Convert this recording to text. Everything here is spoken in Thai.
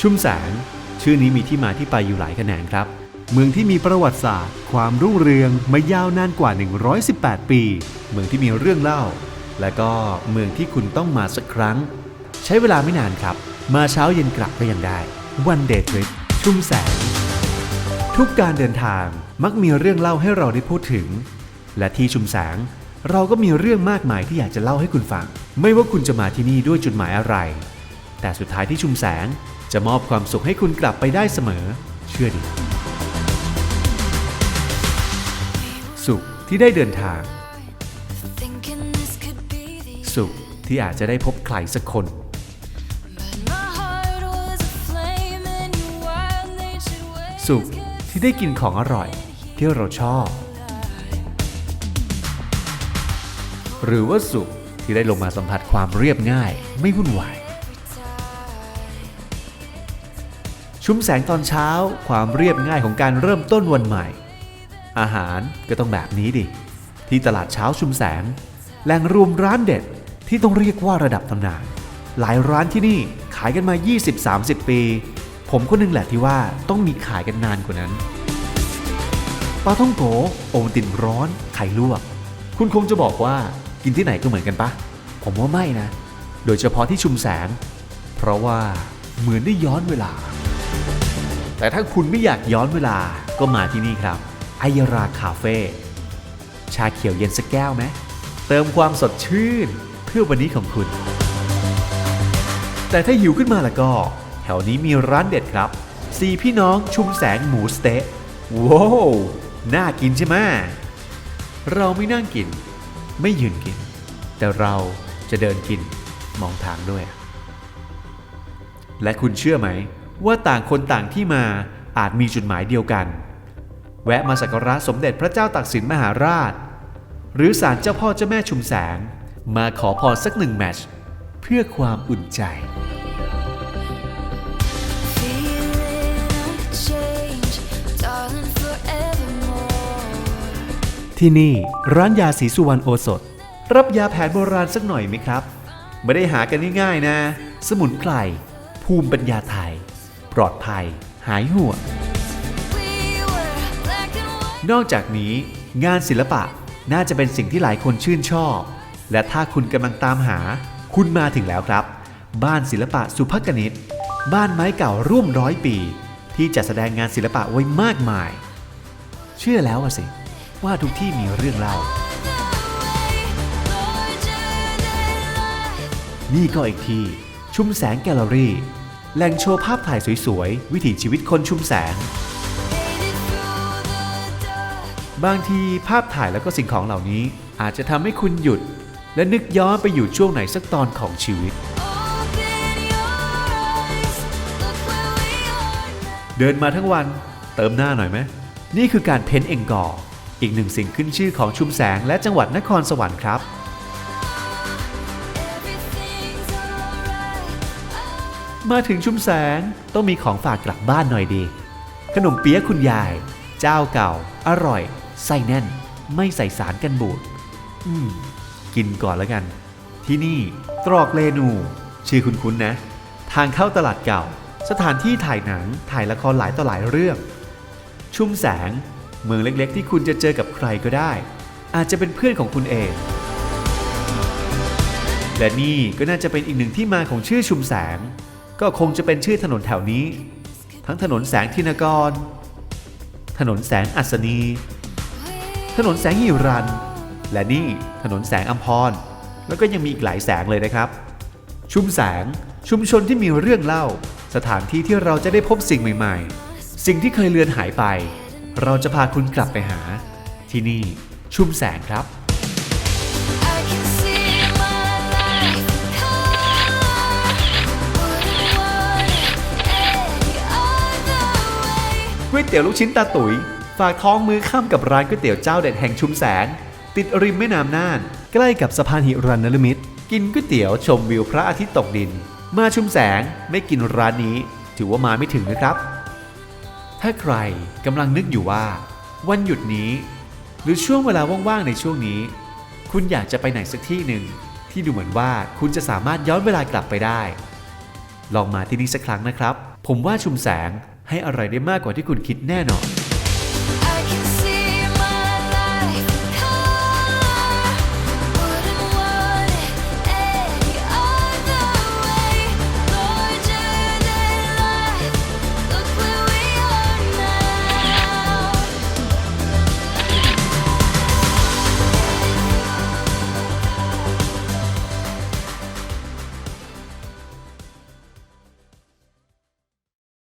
ชุมแสง ชื่อนี้มีที่มาที่ไปอยู่หลายแขนงครับ เมืองที่มีประวัติศาสตร์ ความรุ่งเรืองมายาวนานกว่า 118 ปี เมืองที่มีเรื่องเล่า และก็เมืองที่คุณต้องมาสักครั้ง ใช้เวลาไม่นานครับ มาเช้าเย็นกลับก็ยังได้ วันเดย์ทริปชุมแสง ทุกการเดินทางมักมีเรื่องเล่าให้เราได้พูดถึง และที่ชุมแสงเราก็มีเรื่องมากมายที่อยากจะเล่าให้คุณฟัง ไม่ว่าคุณจะมาที่นี่ด้วยจุดหมายอะไร แต่สุดท้ายที่ชุมแสง จะมอบความสุขให้คุณกลับไปได้เสมอ เชื่อดิ สุขที่ได้เดินทาง สุขที่อาจจะได้พบใครสักคน สุขที่ได้กินของอร่อย ที่เราชอบ หรือว่าสุขที่ได้ลงมาสัมผัสความเรียบง่ายไม่วุ่นวาย ชุมแสงตอนเช้า ความเรียบง่ายของการเริ่มต้นวันใหม่ อาหารก็ต้องแบบนี้ดิ ที่ตลาดเช้าชุมแสง แหล่งรวมร้านเด็ดที่ต้องเรียกว่าระดับตำนาน หลายร้านที่นี่ขายกันมา 20-30 ปี ผมคนหนึงแหละที่ว่าต้องมีขายกันนานกว่านั้นปลาท่องโกโอวตินร้อนไข่ลวก คุณคงจะบอกว่ากินที่ไหนก็เหมือนกันปะผมว่าไม่นะ โดยเฉพาะที่ชุมแสง เพราะว่าเหมือนได้ย้อนเวลา แต่ถ้าคุณไม่อยากย้อนเวลาก็มาที่นี่ครับไอยราคาเฟ่ชาเขียวเย็นสักแก้วไหมเติมความสดชื่นเพื่อวันนี้ของคุณ แต่ถ้าหิวขึ้นมาแล้วก็ แถวนี้มีร้านเด็ดครับสี่พี่น้องชุมแสงหมูสเต๊ะว้าวน่ากินใช่ไหมเราไม่นั่งกิน ไม่ยืนกิน แต่เราจะเดินกินมองทางด้วย และคุณเชื่อไหม ว่าต่างคนต่างที่มาอาจมีจุดหมายเดียวกัน แวะมาสักการะสมเด็จพระเจ้าตากสินมหาราช หรือศาลเจ้าพ่อเจ้าแม่ชุมแสง มาขอพรสักหนึ่งแมตชเพื่อความอุ่นใจ feeling of change, darling, forevermore. ที่นี่ร้านยาศรีสุวรรณโอสถ รับยาแผนโบราณสักหน่อยไหมครับ ไม่ได้หากันง่ายๆนะ สมุนไพรภูมิปัญญาไทย ปลอดภัย หายห่วง นอกจากนี้ งานศิลปะน่าจะเป็นสิ่งที่หลายคนชื่นชอบ และถ้าคุณกำลังตามหา คุณมาถึงแล้วครับ บ้านศิลปะสุภกนิตบ้านไม้เก่าร่วมร้อยปี ที่จะแสดงงานศิลปะไว้มากมาย เชื่อแล้วสิ ว่าทุกที่มีเรื่องเล่า นี่ก็อีกที่ชุมแสงแกลเลอรี่ แหล่งโชว์ภาพถ่ายสวยๆ วิถีชีวิตคนชุมแสง บางทีภาพถ่ายแล้วก็สิ่งของเหล่านี้ อาจจะทำให้คุณหยุด และนึกย้อนไปอยู่ช่วงไหนสักตอนของชีวิต เดินมาทั้งวันเติมหน้าหน่อยไหมนี่คือการเพ้นเองกออีกหนึ่งสิ่งขึ้นชื่อของชุมแสงและจังหวัดนครสวรรค์ครับ มาถึงชุมแสงต้องมีของฝากกลับบ้านหน่อยดี ขนมเปี๊ยะคุณยาย เจ้าเก่า อร่อย ไส้แน่น ไม่ใส่สารกันบูด อืม กินก่อนแล้วกัน ที่นี่ตรอกเลนู ชื่อคุ้นๆนะ ทางเข้าตลาดเก่า สถานที่ถ่ายหนังถ่ายละครหลายต่อหลายเรื่อง ชุมแสง เมืองเล็กๆ ที่คุณจะเจอกับใครก็ได้ อาจจะเป็นเพื่อนของคุณเองและนี่ก็น่าจะเป็นอีกหนึ่งที่มาของชื่อชุมแสง ก็คงจะเป็นชื่อถนนแถวนี้ ทั้งถนนแสงธินกร ถนนแสงอัศนี ถนนแสงหิรัน และนี่ถนนแสงอัมพร แล้วก็ยังมีอีกหลายแสงเลยนะครับ ชุมแสงชุมชนที่มีเรื่องเล่า สถานที่ที่เราจะได้พบสิ่งใหม่ ๆ สิ่งที่เคยเลือนหายไป เราจะพาคุณกลับไปหา ที่นี่ชุมแสงครับ วยเตี๋ยวลูกชิ้นตาตุ๋ย ฝากท้องมือข้ามกับร้านก๋วยเตี๋ยวเจ้าเด็ดแห่งชุมแสง ติดริมแม่น้ำน่าน ใกล้กับสะพานหิรันนลมิตร กินก๋วยเตี๋ยวชมวิวพระอาทิตย์ตกดิน มาชุมแสงไม่กินร้านนี้ ถือว่ามาไม่ถึงนะครับ ถ้าใครกำลังนึกอยู่ว่า วันหยุดนี้ หรือช่วงเวลาว่างๆในช่วงนี้ คุณอยากจะไปไหนสักที่หนึ่งที่ดูเหมือนว่าคุณจะสามารถย้อนเวลากลับไปได้ ลองมาที่นี่สักครั้งนะครับ ผมว่าชุมแสง ให้อะไรได้มากกว่าที่คุณคิดแน่นอน